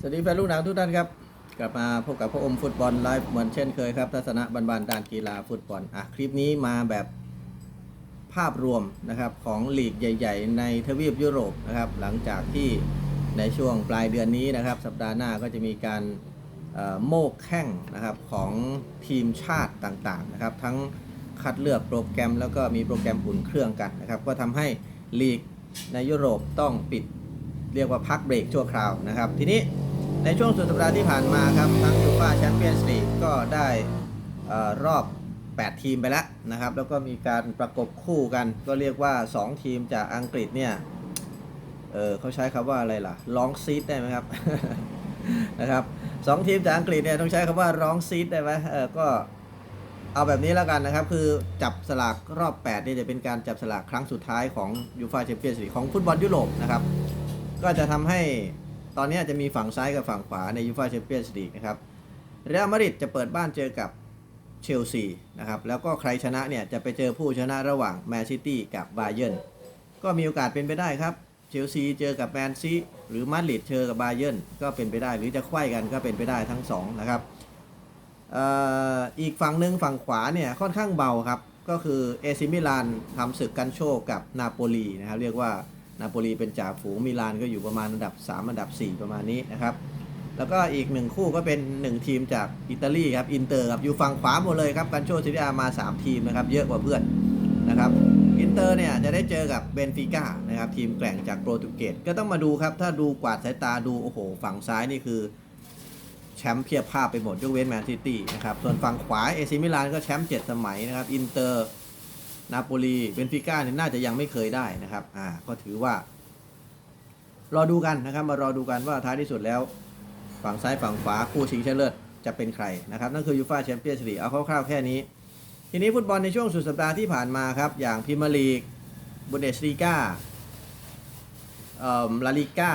สวัสดีแฟนลูกหนังทุกท่านครับ กลับมาพบกับพระอมฟุตบอลไลฟ์เหมือนเช่นเคยครับทัศนะบันบานด้านกีฬาฟุตบอลอะคลิปนี้มาแบบภาพรวมนะครับของลีกใหญ่ ๆ ในทวีปยุโรปนะครับหลังจากที่ในช่วงปลายเดือนนี้นะครับ สัปดาห์หน้าก็จะมีการโมกแข่งนะครับของทีมชาติต่างๆนะครับทั้งคัดเลือกโปรแกรมแล้วก็มีโปรแกรมอุ่นเครื่องกันนะครับก็ทำให้ลีกในยุโรปต้องปิดเรียกว่าพักเบรกชั่วคราวนะครับทีนี้ ในช่วงสุดสัปดาห์ที่ผ่านมาครับทั้งยูฟ่าแชมเปี้ยนส์ลีกก็ได้เออรอบ 8 ทีมไปแล้วนะครับ แล้วก็มีการประกบคู่กัน ก็เรียกว่า 2 ทีมจากอังกฤษเนี่ยเออเขาใช้คำว่าอะไรล่ะร้องซีดได้ไหมครับนะครับสองทีมจากอังกฤษเนี่ยต้องใช้คำว่าร้องซีดได้ไหมเออก็เอาแบบนี้แล้วกันนะครับ คือจับสลากรอบ8เนี่ยจะเป็นการจับสลากครั้งสุดท้ายของยูฟ่าแชมเปี้ยนส์ลีกของฟุตบอลยุโรปนะครับ ก็จะทำให้ ตอนนี้จะมีฝั่งซ้ายกับฝั่งขวาในยูฟ่าแชมเปี้ยนส์ลีกนะครับเรอัลมาดริดจะเปิดบ้านเจอกับเชลซีนะครับแล้วก็ใครชนะเนี่ยจะไปเจอผู้ชนะระหว่างแมนซิตี้กับบาเยิร์นก็มีโอกาสเป็นไปได้ครับเชลซีเจอกับแมนซีหรือมาดริดเจอกับบาเยิร์นก็เป็นไปได้หรือจะไขว้กันก็เป็นไปได้ทั้งสองนะครับอีกฝั่งหนึ่งฝั่งขวาเนี่ยค่อนข้างเบาครับ ก็คือเอซิมิลานทำศึกกันโชคกับนาโปลีนะครับเรียกว่า นาโปลีเป็นจ่าฝูงมิลานก็อยู่ประมาณอันดับ 3 อันดับ 4 ประมาณนี้นะครับ แล้วก็อีกหนึ่งคู่ก็เป็น 1 ทีมจากอิตาลีครับอินเตอร์ครับอยู่ฝั่งขวาหมดเลยครับกันโชซิริอามา 3 ทีมนะครับเยอะกว่าเพื่อนนะครับอินเตอร์เนี่ยจะได้เจอกับเบนฟิก้านะครับทีมแกร่งจากโปรตุเกสก็ต้องมาดูครับ ถ้าดูกวาดสายตาดูโอ้โห ฝั่งซ้ายนี่คือแชมป์เพียบภาพไปหมดยกเว้นแมนซิตี้นะครับส่วนฝั่งขวาเอซิมิลานก็แชมป์7สมัยนะครับอินเตอร์ นาโปลีเบนฟิก้าเนี่ยน่าจะยังไม่เคยได้นะครับ อ่า ก็ถือว่า รอดูกันนะครับ มารอดูกันว่าท้ายที่สุดแล้ว ฝั่งซ้ายฝั่งขวาคู่ชิงชนะเลิศจะเป็นใครนะครับนั่นคือยูฟ่าแชมเปี้ยนส์ลีกเอาคร่าวๆแค่นี้ ทีนี้ฟุตบอลในช่วงสุดสัปดาห์ที่ผ่านมาครับ อย่างพรีเมร์ลีกบุนเดสลีกาเอ่อลาลิก้า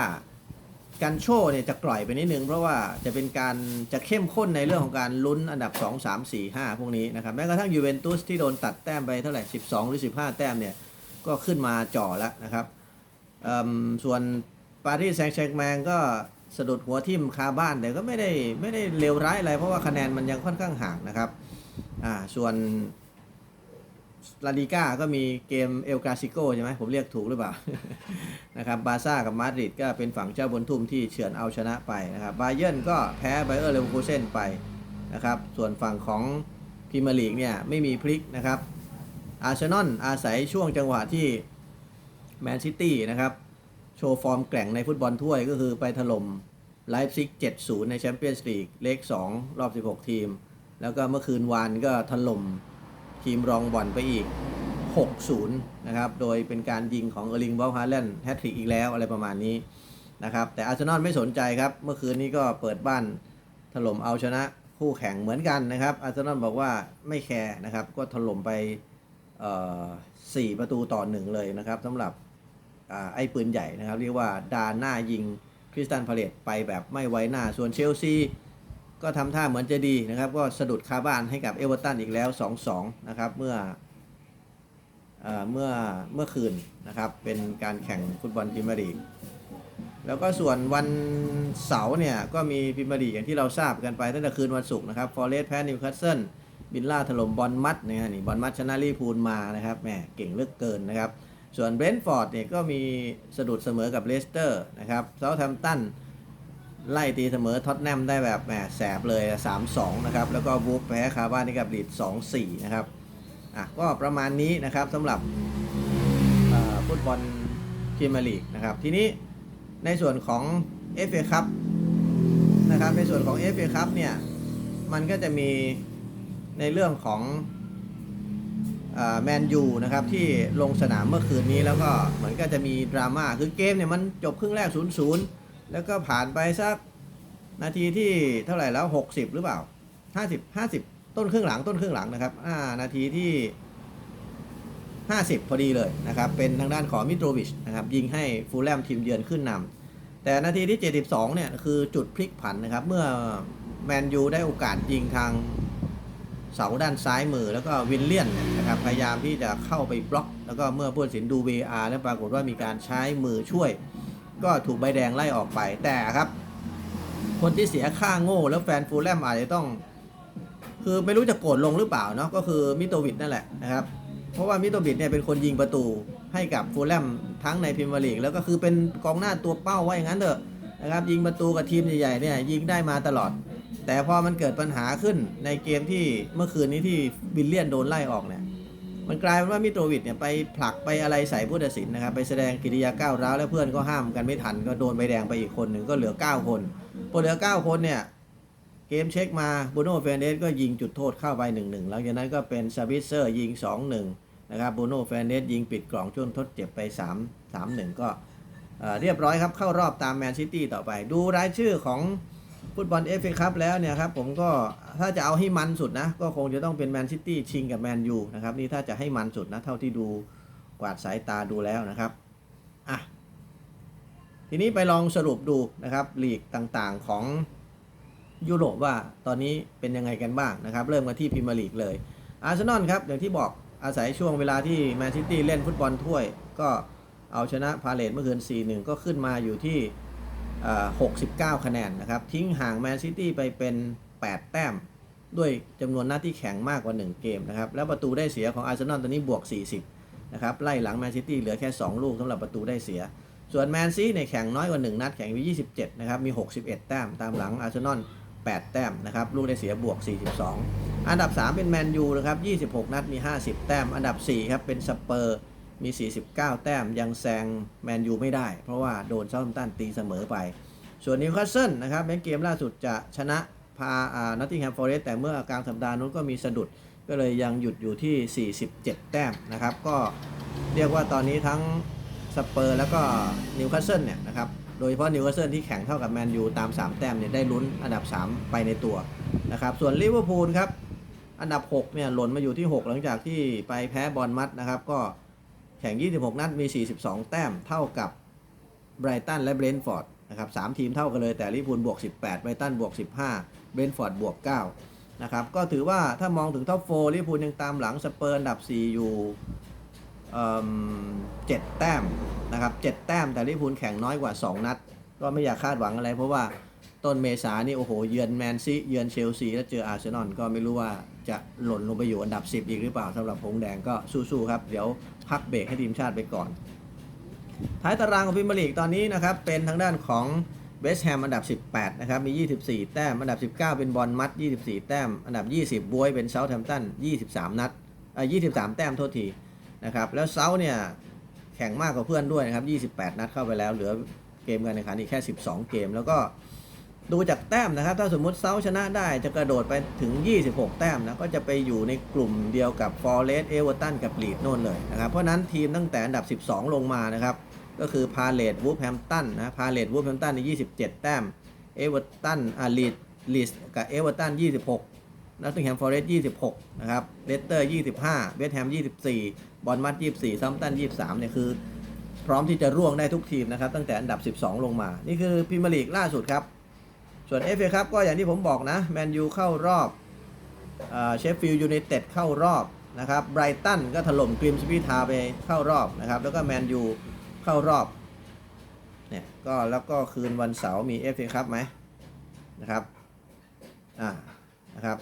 การโชว์เนี่ยจะกล่อยไปนิดนึง เพราะว่าจะเป็นการจะเข้มข้นในเรื่องของการลุ้นอันดับ 2 3 4 5 พวกนี้นะครับแม้กระทั่งยูเวนตุสที่โดนตัดแต้มไปเท่าไหร่ 12 หรือ 15 แต้มเนี่ยก็ขึ้นมาจ่อแล้วนะครับส่วนปารีสแซงต์แชร์แมงก็สะดุดหัวทิ่มคาบ้านแต่ก็ไม่ได้ไม่ได้เลวร้ายอะไรเพราะว่าคะแนนมันยังค่อนข้างห่างนะครับอ่าส่วน ลาลิก้าก็มีเกมเอลกาซิโกใช่ไหมผมเรียกถูกหรือเปล่านะครับบาซ่ากับมาดริดก็เป็นฝั่งเจ้าบนทุ่มที่เฉือนเอาชนะไปนะครับบาเยิร์นก็แพ้ไบเออร์เลวอร์คูเซนไปนะครับส่วนฝั่งของพรีเมียร์ลีกเนี่ยไม่มีพลิกนะครับอาร์เซนอลอาศัยช่วงจังหวะที่แมนซิตี้นะครับโชว์ฟอร์มแกร่งในฟุตบอลถ้วยก็คือไปถล่มไลฟ์ซิก 7-0 ในแชมเปี้ยนส์ลีกเลข2รอบ 16 ทีม แล้วก็เมื่อคืนวานก็ถล่ม ทีมรองบอลไปอีก 6-0 นะครับ โดยเป็นการยิงของเออร์ลิงบอลฮาแลนแฮตทริกอีกแล้วอะไรประมาณนี้นะครับ แต่อาร์เซนอลไม่สนใจครับ เมื่อคืนนี้ก็เปิดบ้านถล่มเอาชนะคู่แข่งเหมือนกันนะครับ อาร์เซนอลบอกว่าไม่แคร์นะครับ ก็ถล่มไปสี่ประตูต่อหนึ่งเลยนะครับสำหรับอไอ้ปืนใหญ่นะครับ เรียกว่าดาหน้ายิงคริสตันพาเลตไปแบบไม่ไว้หน้าส่วนเชลซี ก็ทำท่าเหมือนจะดีนะครับ ก็สะดุดคาบ้านให้กับเอเวอร์ตันอีกแล้ว 2-2 นะครับ เมื่อเอเมื่อเมื่อคืนนะครับ เป็นการแข่งฟุตบอลพรีเมียร์ลีกแล้วก็ส่วนวันเสาร์เนี่ยก็มีพรีเมียร์ลีกอย่างที่เราทราบกันไปตั้งแต่คืนวันศุกร์นะครับฟอร์เรสต์แพ้นิวคาสเซิลบินล่าถล่มบอลมัดนะฮะนี่บอลมัดชนะลีพูลมานะครับแหมเก่งเลือกเกินนะครับ ส่วนเบรนท์ฟอร์ดเนี่ยก็มีสะดุดเสมอกับเลสเตอร์นะครับเซาท์แฮมป์ตัน ไล่ตีเสมอท็อตแนมได้แบบแหมแสบเลย 3-2 นะครับ แล้วก็บูฟแพ้คาบ้านนี่กับลีด 2-4 นะครับ อะ ก็ประมาณนี้นะครับสำหรับฟุตบอลพรีเมียร์ลีกนะครับ ทีนี้ในส่วนของ FA คัพนะครับ ในส่วนของ FA คัพเนี่ย มันก็จะมีในเรื่องของแมนยูนะครับที่ลงสนามเมื่อคืนนี้แล้วก็เหมือนก็จะมีดราม่าคือเกมเนี่ยมันจบครึ่งแรก 0-0 แล้วก็ผ่านไปสักนาทีที่เท่าไหร่แล้ว 60 หรือเปล่า 50 50 ต้นครึ่งหลังต้นครึ่งหลังนะครับอ่านาทีที่ 50 พอดีเลยนะครับ เป็นทางด้านของมิโตรวิชนะครับ ยิงให้ฟูลแลมทีมเยือนขึ้นนำแต่นาทีที่ 72 เนี่ย คือจุดพลิกผันนะครับ เมื่อแมนยูได้โอกาสยิงทางเสาด้านซ้ายมือแล้วก็วินเลียนนะครับพยายามที่จะเข้าไปบล็อก แล้วก็เมื่อผู้ตัดสินดู VR แล้วปรากฏว่ามีการใช้มือช่วย ก็ถูกใบแดงไล่ออกไปแต่ครับ คนที่เสียค่าโง่แล้วแฟนฟูลแลมอาจจะต้อง คือไม่รู้จะโกรธลงหรือเปล่าเนาะก็คือมิโตวิดนั่นแหละนะครับเพราะว่ามิโตวิดเนี่ยเป็นคนยิงประตูให้กับฟูลแลมทั้งในพรีเมียร์ลีกแล้วก็คือเป็นกองหน้าตัวเป้าว่าอย่างนั้นเถอะนะครับยิงประตูกับทีมใหญ่ๆเนี่ยยิงได้มาตลอด แต่พอมันเกิดปัญหาขึ้นในเกมที่เมื่อคืนนี้ที่บิลเลียนโดนไล่ออกเนี่ย มันกลายเป็นว่ามิโตวิดเนี่ยไปผลักไปอะไรใส่ผู้ตัดสินนะครับ ไปแสดงกิริยาก้าวร้าวแล้วเพื่อนก็ห้ามกันไม่ทันก็โดนใบแดงไปอีกคนหนึ่งก็เหลือ 9 คนพอเหลือ 9 คนเนี่ยเกมเช็คมาบูโน่เฟรนเดสก็ยิงจุดโทษเข้าไป1-1หลังจากนั้นก็เป็นซาบิเซอร์ยิง 2-1นะครับบูโน่เฟรนเดสยิงปิดกล่องช่วงทดเจ็บไป 3 3-1 ก็เอ่อเรียบร้อยครับเข้ารอบตามแมนซิตี้ต่อไป ดูรายชื่อของ ฟุตบอลเอฟเอคัพแล้วเนี่ยครับผมก็ถ้าจะเอาให้มันสุดนะ ก็คงจะต้องเป็นแมนซิตี้ชิงกับแมนยูนะครับนี่ถ้าจะให้มันสุดนะ เท่าที่ดูกวาดสายตาดูแล้วนะครับอะทีนี้ไปลองสรุปดูนะครับลีกต่างๆของยุโรปว่าตอนนี้เป็นยังไงกันบ้างนะครับ เริ่มกันที่พรีเมียร์ลีกเลยอาร์เซนอลครับอย่างที่บอกอาศัยช่วงเวลาที่แมนซิตี้เล่นฟุตบอลถ้วย ก็เอาชนะพาเลตเมื่อคืน 4-1 ก็ขึ้นมาอยู่ที่ 69 คะแนนนะครับ ทิ้งห่างแมนซิตี้ไปเป็น 8 แต้ม ด้วยจำนวนนัดที่แข่งมากกว่า 1 เกมนะครับ แล้วประตูได้เสียของอาร์เซนอลตอนนี้บวก 40 นะครับ ไล่หลังแมนซิตี้เหลือแค่ 2 ลูกสำหรับประตูได้เสีย ส่วนแมนซีเนี่ยแข่งน้อยกว่า 1 นัด แข่งอยู่27 นะครับ มี 61 แต้ม ตามหลังอาร์เซนอล 8 แต้มนะครับ ลูกได้เสียบวก 42 อันดับ 3 เป็นแมนยูนะครับ 26 นัด มี 50 แต้ม อันดับ 4 ครับ เป็นสเปอร์ มี 49 แต้มยังแซงแมนยูไม่ได้ เพราะว่าโดนเซาท์แฮมป์ตันตีเสมอไป ส่วนนิวคาสเซิลนะครับในเกมล่าสุดจะชนะพาอ่านอตติงแฮมฟอร์เรสต์แต่เมื่อกลางสัปดาห์นู้นก็มีสะดุดก็เลยยังหยุดอยู่ที่ 47 แต้มนะครับ ก็เรียกว่าตอนนี้ทั้งสเปอร์แล้วก็นิวคาสเซิลเนี่ยนะครับโดยเฉพาะนิวคาสเซิลที่แข่งเท่ากับแมนยูตาม 3 แต้มเนี่ยได้ลุ้นอันดับ 3 ไปในตัวนะครับส่วนลิเวอร์พูลครับอันดับ 6 เนี่ยหล่นมาอยู่ที่ 6 หลังจากที่ไปแพ้บอลมัดนะครับ ก็ แข่ง 26 นัด มี 42 แต้ม เท่ากับไบรตันและเบรนท์ฟอร์ดนะครับสามทีมเท่ากันเลย แต่ลิเวอร์พูลบวก 18 ไบรตันบวก 15 เบรนท์ฟอร์ดบวก 9 นะครับ ก็ถือว่าถ้ามองถึงท็อปโฟลิเวอร์พูลยังตามหลังสเปอร์อันดับ 4 อยู่เจ็ดแต้มนะครับเจ็ดแต้มแต่ลิเวอร์พูลแข่งน้อยกว่า 2 นัด ก็ไม่อยากคาดหวังอะไร เพราะว่าต้นเมษานี่โอ้โห เยือนแมนซีเยือนเชลซีแล้วเจออาร์เซนอลก็ไม่รู้ว่า จะหล่นลงไปอยู่อันดับ 10 อีกหรือเปล่าสำหรับหงแดงก็สู้ๆครับ เดี๋ยวพักเบรกให้ทีมชาติไปก่อน ท้ายตารางของพรีเมียร์ลีกตอนนี้นะครับเป็นทางด้านของเวสต์แฮมอันดับ 18 นะครับ มี 24 แต้ม อันดับ 19 เป็นบอลมัด 24 แต้ม อันดับ 20บวยเป็นเซาท์แฮมป์ตัน 23 นัดอ่า23 แต้มโทษทีนะครับ แล้วเซาท์เนี่ยแข่งมากกว่าเพื่อนด้วยนะครับ 28 นัดเข้าไปแล้ว เหลือเกมการแข่งขันอีกแค่ 12 เกม แล้วก็ ดูจากแต้มนะครับ ถ้าสมมุติเซาชนะได้จะกระโดดไปถึง 26 แต้มนะ ก็จะไปอยู่ในกลุ่มเดียวกับฟอร์เรสต์เอเวอร์ตันกับลีดโน่นเลยนะครับ เพราะนั้นทีมตั้งแต่อันดับ 12 ลงมานะครับ ก็คือพาเลตวูฟแฮมตันนะพาเลตวูฟแฮมตันใน 27 แต้มเอเวอร์ตันอาลีดลีสกับเอเวอร์ตัน 26นัตติงแฮมฟอร์เรสต์26 นะครับเลสเตอร์ 25 เวสต์แฮม 24 บอลมัด24 ซัมตัน 23 เนี่ยคือ พร้อมที่จะร่วงได้ทุกทีมนะครับตั้งแต่อันดับ 12 ลงมา นี่คือพรีเมียร์ลีกล่าสุดครับ ส่วน FA ครับก็อย่างที่ผมบอกนะแมนยูเข้ารอบเชฟฟิลด์ยูไนเต็ดเข้ารอบนะครับไบรตันก็ถล่มกริมสปีทาไปเข้ารอบนะครับ แล้วก็แมนยูเข้ารอบเนี่ยก็แล้วก็คืนวันเสาร์มี FA ครับไหมนะครับอ่านะครับ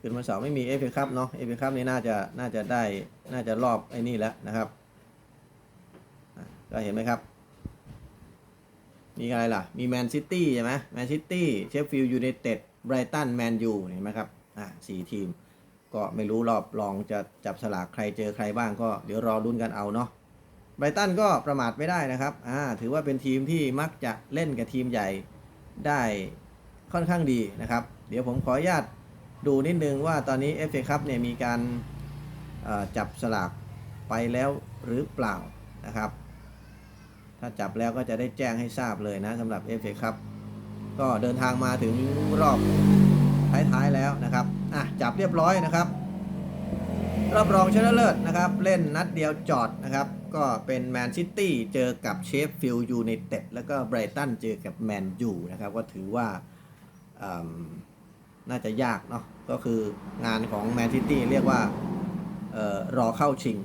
คืนวันเสาร์ไม่มี FA ครับเนาะ FA ครับนี่น่าจะน่าจะได้น่าจะรอบไอ้นี่แล้วนะครับก็เห็นไหมครับ มีอะไรล่ะ มีแมนซิตี้ใช่ไหมแมนซิตี้เชฟฟิลด์ยูไนเต็ดไบรตันแมนยูเห็นไหมครับ อ่าสี่ทีม ก็ไม่รู้รอบรองจะจับสลากใครเจอใครบ้างก็เดี๋ยวรอลุ้นกันเอาเนาะไบรตันก็ประมาทไม่ได้นะครับ อ่า ถือว่าเป็นทีมที่มักจะเล่นกับทีมใหญ่ได้ค่อนข้างดีนะครับ เดี๋ยวผมขออนุญาตดูนิดนึงว่าตอนนี้ FA ครับเนี่ยมีการจับสลากไปแล้วหรือเปล่านะครับ ถ้าจับแล้วก็จะได้แจ้งให้ทราบเลยนะสำหรับ FA ครับก็เดินทางมาถึงรอบท้ายๆแล้วนะครับอะจับเรียบร้อยนะครับ รอบรองชนะเลิศนะครับ เล่นนัดเดียวจอดนะครับ ก็เป็นแมนซิตี้เจอกับเชฟฟิลด์ยูไนเต็ดแล้วก็ไบรตันเจอกับแมนยูนะครับ ก็ถือว่าน่าจะยากเนาะก็คืองานของแมนซิตี้เรียกว่าออรอเข้าชิง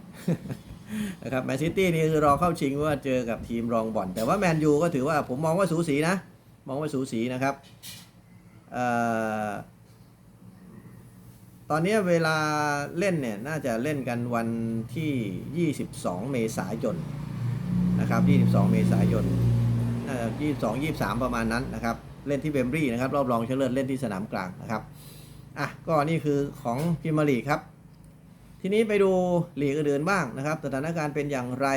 นะครับแมนซิตี้นี่คือรอเข้าชิงว่าเจอกับทีมรองบอลแต่ว่าแมนยูก็ถือว่าผมมองว่าสูสีนะ มองว่าสูสีนะครับออตอนนี้เวลาเล่นเนี่ยน่าจะเล่นกันวันที่ 22 เมษายนนะครับ 22 เมษายนน่าจะ22 23 ประมาณนั้นนะครับ เล่นที่เบมบรีนะครับ รอบรองชนะเลิศเล่นที่สนามกลางนะครับ อะ ก็นี่คือของพิมยร์ลีครับ ทีนี้ไปดูหลีกอื่นๆบ้างนะครับ สถานการณ์เป็นอย่างไร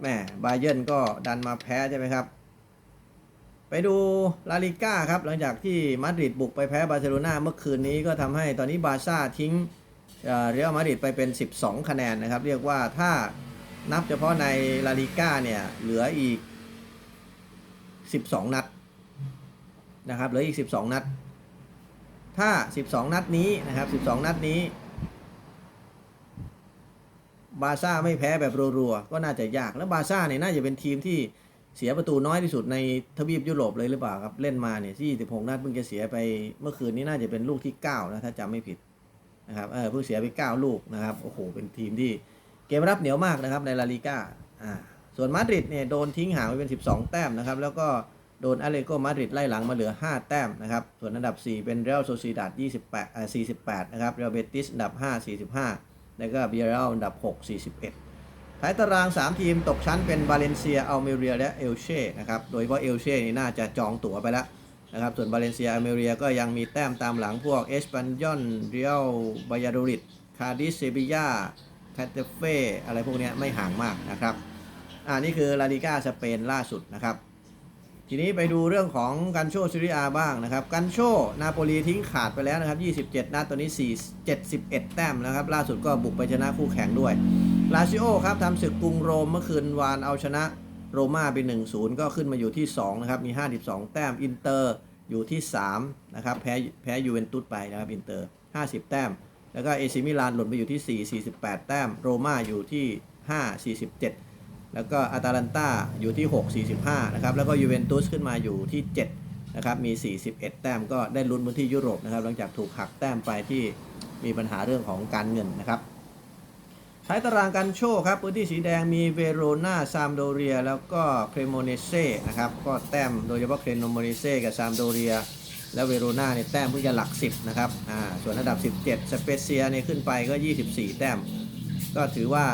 แหมบาเยนก็ดันมาแพ้ใช่ไหมครับ ไปดูลาลิก้าครับ หลังจากที่มาดริดบุกไปแพ้บาร์เซโลนาเมื่อคืนนี้ก็ทำให้ตอนนี้บาซ่าทิ้งเอ่อเรอัลมาดริดไปเป็น 12 คะแนนนะครับ เรียกว่าถ้านับเฉพาะในลาลิก้าเนี่ย เหลืออีก 12 นัดนะครับเหลืออีก 12 นัด ถ้า 12 นัดนี้นะครับ 12 นัดนี้ บาซ่าไม่แพ้แบบรัวๆก็น่าจะยากแล้วบาซ่าเนี่ยน่าจะเป็นทีมที่เสียประตูน้อยที่สุดในทวีปยุโรปเลยหรือเปล่าครับ เล่นมาเนี่ยที่26นัดเพิ่งจะเสียไปเมื่อคืนนี้น่าจะเป็นลูกที่9นะถ้าจำไม่ผิดนะครับเออเพิ่งเสียไป 9 ลูกนะครับโอ้โหเป็นทีมที่เกมรับเหนียวมากนะครับในลาลิก้าอ่าส่วนมาดริดเนี่ยโดนทิ้งห่างไปเป็น 12 แต้มนะครับแล้วก็โดนอาเลโกมาดริดไล่หลังมาเหลือ 5 แต้มนะครับส่วนอันดับ 4 เป็นเรอัลโซซิดาด28อ่า48นะครับเรอัลเบติสอันดับ 5 45 แล้วก็เบียร์เรอัลอันดับ 6 41 ท้ายตาราง 3 ทีมตกชั้นเป็นบาเลนเซียอัลเมเรียและเอลเช่นะครับ โดยเฉพาะเอลเช่นี่น่าจะจองตั๋วไปแล้วนะครับ ส่วนบาเลนเซียอัลเมเรียก็ยังมีแต้มตามหลังพวกเอสปันยอนเรียลบายาโดริดคาดิสเซบียาคาเตเฟ่อะไรพวกนี้ไม่ห่างมากนะครับ อ่านี่คือลาลิก้าสเปนล่าสุดนะครับ ทีนี้ไปดูเรื่องของกันโชซิริอาบ้างนะครับ กันโชนาโปลีทิ้งขาดไปแล้วนะครับ 27 นัดตอนนี้ 4 71 แต้มนะครับ ล่าสุดก็บุกไปชนะคู่แข่งด้วยลาซิโอครับทำศึกกรุงโรมเมื่อคืนวานเอาชนะโรม่าไป 1-0 ก็ขึ้นมาอยู่ที่ 2 นะครับ มี 52 แต้ม อินเตอร์อยู่ที่ 3 นะครับ แพ้แพ้ยูเวนตุสไปนะครับ อินเตอร์ 50 แต้ม แล้วก็เอซิมิลานหล่นไปอยู่ที่ 4 48 แต้ม โรม่าอยู่ที่ 5 47 แล้วก็อาตาลันตาอยู่ที่ 6 45 นะครับ แล้วก็ยูเวนตุสขึ้นมาอยู่ที่ 7 นะครับ มี 41 แต้มก็ได้ลุ้นพื้นที่ยุโรปนะครับ หลังจากถูกหักแต้มไปที่มีปัญหาเรื่องของการเงินนะครับท้ายตารางกันโชว์ครับ พื้นที่สีแดงมีเวโรนาซามโดเรีย แล้วก็เครโมเนเซ่นะครับ ก็แต้มโดยเฉพาะเครโมเนเซ่กับซามโดเรีย และเวโรนาเนี่ยแต้มเพิ่งจะหลัก 10 นะครับ อ่า ส่วนอันดับ 17 สเปเซียเนี่ยขึ้นไปก็ 24 แต้ม ก็ถือว่า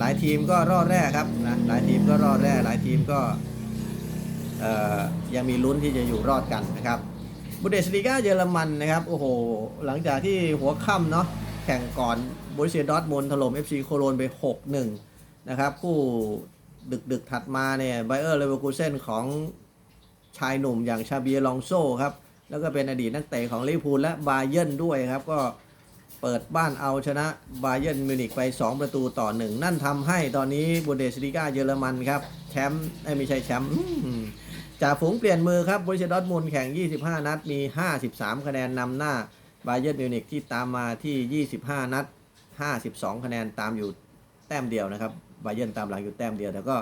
หลายทีมก็รอดแรกครับนะหลายทีมก็รอดแรก หลายทีมก็ยังมีลุ้นที่จะอยู่รอดกันนะครับบุเดสลีกาเยอรมันนะครับโอ้โหหลังจากที่หัวค่ำเนาะแข่งก่อนบริเซียดอร์ทมุนถล่ม FC โคโลนไป 6-1 นะครับคู่ดึกดึกถัดมาเนี่ยไบเออร์เลเวอร์คูเซนของชายหนุ่มอย่างชาเบียลองโซครับ แล้วก็เป็นอดีตนักเตะของลิเวอร์พูลและบาเยิร์นด้วยครับ ก็ เปิดบ้านเอาชนะบาเยิร์นมิวนิกไป 2 ประตูต่อ 1 นั่นทำให้ตอนนี้บุนเดสลีกาเยอรมันครับแชมป์ไม่ใช่แชมป์จ่าฝูงเปลี่ยนมือครับบริเซดอร์ทมุนด์แข่ง 25 นัดมี 53 คะแนนนำหน้าบาเยิร์นมิวนิกที่ตามมาที่ 25 นัด 52 คะแนนตามอยู่แต้มเดียวนะครับบาเยิร์นตามหลังอยู่แต้มเดียวแต่ก็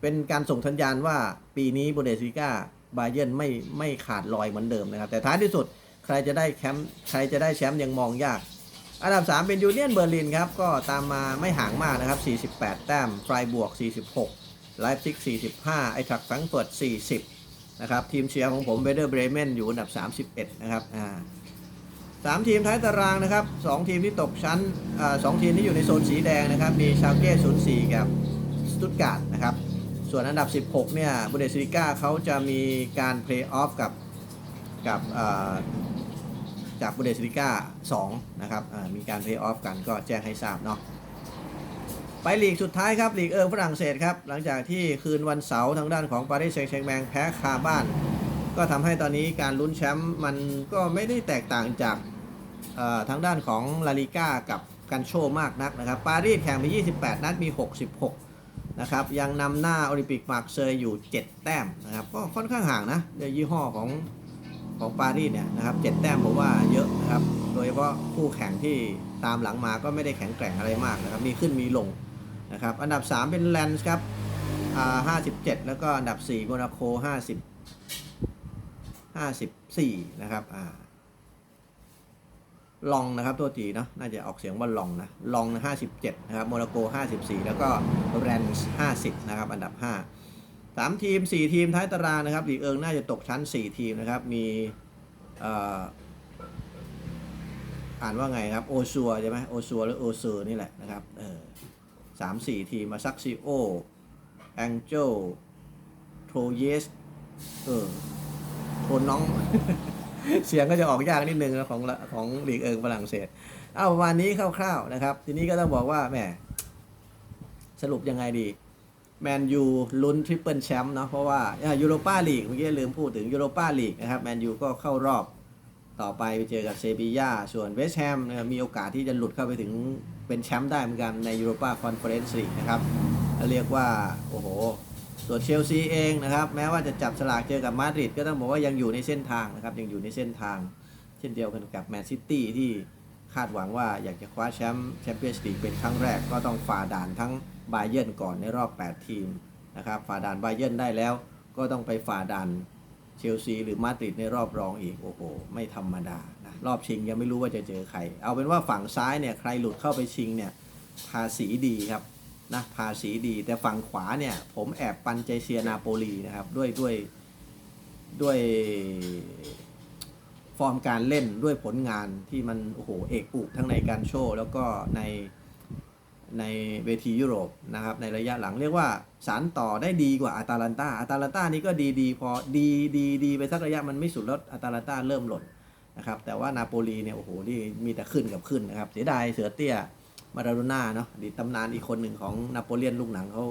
เป็นการส่งสัญญาณว่าปีนี้บุนเดสลีกาบาเยิร์นไม่ไม่ขาดลอยเหมือนเดิมนะครับ แต่ท้ายที่สุดใครจะได้แชมป์ใครจะได้แชมป์ยังมองยาก อันดับ 3 เป็นยูเนียนเบอร์ลินครับ ก็ตามมาไม่ห่างมากนะครับ 48 แต้ม ไฟบวก 46 ไลฟ์ซิก 45 ไอทักแฟรงเฟิร์ต 40 นะครับ ทีมเชียร์ของผมเวเดอร์เบรเมนอยู่อันดับ 31 นะครับ อ่าสามทีมท้ายตารางนะครับสองทีมที่ตกชั้นอาสองทีมที่อยู่ในโซนสีแดงนะครับ มีชาวเก้04กับสตุตการ์ดนะครับ ส่วนอันดับ 16 เนี่ยบุเดสลิก้าเขาจะมีการเพลย์ออฟกับกับอ่า จากบุเดสลิก้า2นะครับมีการเพลย์ออฟกันก็แจ้งให้ทราบเนาะไปลีกสุดท้ายครับลีกเอิงฝรั่งเศสครับ หลังจากที่คืนวันเสาร์ทางด้านของปารีสแซงต์แชร์แมงแพ้คาบ้าน ก็ทำให้ตอนนี้การลุ้นแชมป์มันก็ไม่ได้แตกต่างจากทางด้านของลาลิก้ากับกันโชมากนักนะครับ ปารีสแข่งไป 28 นัดมี 66 นะครับ ยังนำหน้าโอลิมปิกมาร์กเซย์อยู่ 7 แต้มนะครับ ก็ค่อนข้างห่างนะในยี่ห้อของ ของปารีสเนี่ยนะครับ7แต้มผมว่าเยอะนะครับ โดยเฉพาะคู่แข่งที่ตามหลังมาก็ไม่ได้แข็งแกร่งอะไรมากนะครับ มีขึ้นมีลงนะครับ อันดับ 3 เป็นแลนส์ครับอ่า57แล้วก็อันดับ4โมนาโค50 54นะครับอ่าลองนะครับตัวทีเนาะน่าจะออกเสียงว่าลองนะลองนะ57นะครับโมร็อกโก54แล้วก็แรนส์50นะครับอันดับ5 3 ทีม 4 ทีมท้ายตารางนะครับหลีกเอิงน่าจะตกชั้น 4 ทีมนะครับ มีอ่ออ่านว่าไงครับ โอซัวใช่ไหมโอซัวหรือโอเซอนี่แหละนะครับเออสามสี่ทีมมาซักซิโอแองเจลโทเยสเออโทน้อง เสียงก็จะออกยากนิดนึงนะของของลีกเอิงฝรั่งเศส เอาประมาณนี้คร่าวๆนะครับ ทีนี้ก็ต้องบอกว่าแหมสรุปยังไงดี แมนยูลุ้นทริปเปิลแชมป์เนาะเพราะว่ายูโรปาลีกเมื่อกี้ลืมพูดถึงยูโรปาลีกนะครับแมนยูก็เข้ารอบต่อไปไปเจอกับเซบีย่าส่วนเวสต์แฮมนะครับมีโอกาสที่จะหลุดเข้าไปถึงเป็นแชมป์ได้เหมือนกันในยูโรปาคอนเฟอเรนซ์ลีกนะครับเรียกว่า โอ้โห ส่วนเชลซีเองนะครับ แม้ว่าจะจับสลากเจอกับมาดริดก็ต้องบอกว่ายังอยู่ในเส้นทางนะครับ ยังอยู่ในเส้นทาง เช่นเดียวกันกับแมนซิตี้ที่คาดหวังว่าอยากจะคว้าแชมป์แชมเปี้ยนส์ลีกเป็นครั้งแรกก็ต้องฝ่าด่านทั้ง บาเยนก่อนในรอบ 8 ทีมนะครับฝ่าด่านบาเยนได้แล้ว ก็ต้องไปฝ่าด่านเชลซีหรือมาดริดในรอบรองอีกโอ้โหไม่ธรรมดานะรอบชิงยังไม่รู้ว่าจะเจอใคร เอาเป็นว่าฝั่งซ้ายเนี่ยใครหลุดเข้าไปชิงเนี่ยภาษีดีครับนะภาษีดี แต่ฝั่งขวาเนี่ยผมแอบปันใจเชียนาโปลีนะครับด้วยด้วยด้วยฟอร์มการเล่นด้วยผลงานที่มันโอ้โหเอกอุกทั้งในการโชว์แล้วก็ใน ในเวทียุโรปนะครับในระยะหลังเรียกว่าสารต่อได้ดีกว่าอาตาลันตาอาตาลันตานี่ก็ดีดีพอดีดีดีไปสักระยะมันไม่สุดแล้วอาตาลันตาเริ่มหล่นนะครับแต่ว่านาโปลีเนี่ยโอ้โหนี่มีแต่ขึ้นกับขึ้นนะครับเสียดายเสือเตี้ยมาราโดน่าเนาะดีตตำนานอีกคนหนึ่งของนาโปเลียนลูกหนังเขา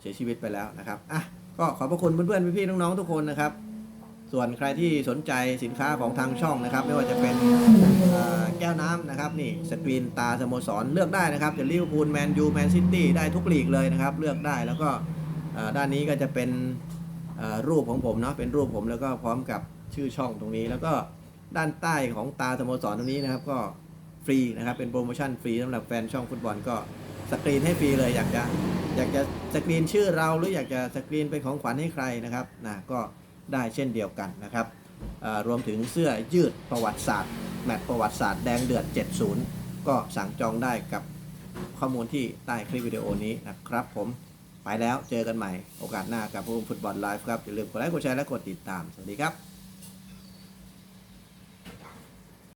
เสียชีวิตไปแล้วนะครับอะก็ขอบพระคุณเพื่อนๆพี่ๆน้องๆทุกคนนะครับ ส่วนใครที่สนใจสินค้าของทางช่องนะครับ ไม่ว่าจะเป็นแก้วน้ำนะครับนี่สกรีนตาสโมสรเลือกได้นะครับจะลิเวอร์พูลแมนยูแมนซิตี้ได้ทุกลีกเลยนะครับ เลือกได้แล้วก็ด้านนี้ก็จะเป็นรูปของผมเนาะเป็นรูปผมแล้วก็พร้อมกับชื่อช่องตรงนี้ แล้วก็ด้านใต้ของตาสโมสรตรงนี้นะครับก็ฟรีนะครับเป็นโปรโมชั่นฟรีสำหรับแฟนช่องฟุตบอลก็สกรีนให้ฟรีเลยอยากจะอยากจะสกรีนชื่อเราหรืออยากจะสกรีนเป็นของขวัญให้ใครนะครับนะก็ ได้เช่นเดียวกันนะครับรวมถึงเสื้อยืดประวัติศาสตร์ แมตช์ประวัติศาสตร์แดงเดือด 70 ก็สั่งจองได้กับข้อมูลที่ใต้คลิปวิดีโอนี้นะครับผมไปแล้วเจอกันใหม่โอกาสหน้ากับผู้ฟุตบอลไลฟ์ครับอย่าลืมกดไลค์กดแชร์และกดติดตาม สวัสดีครับ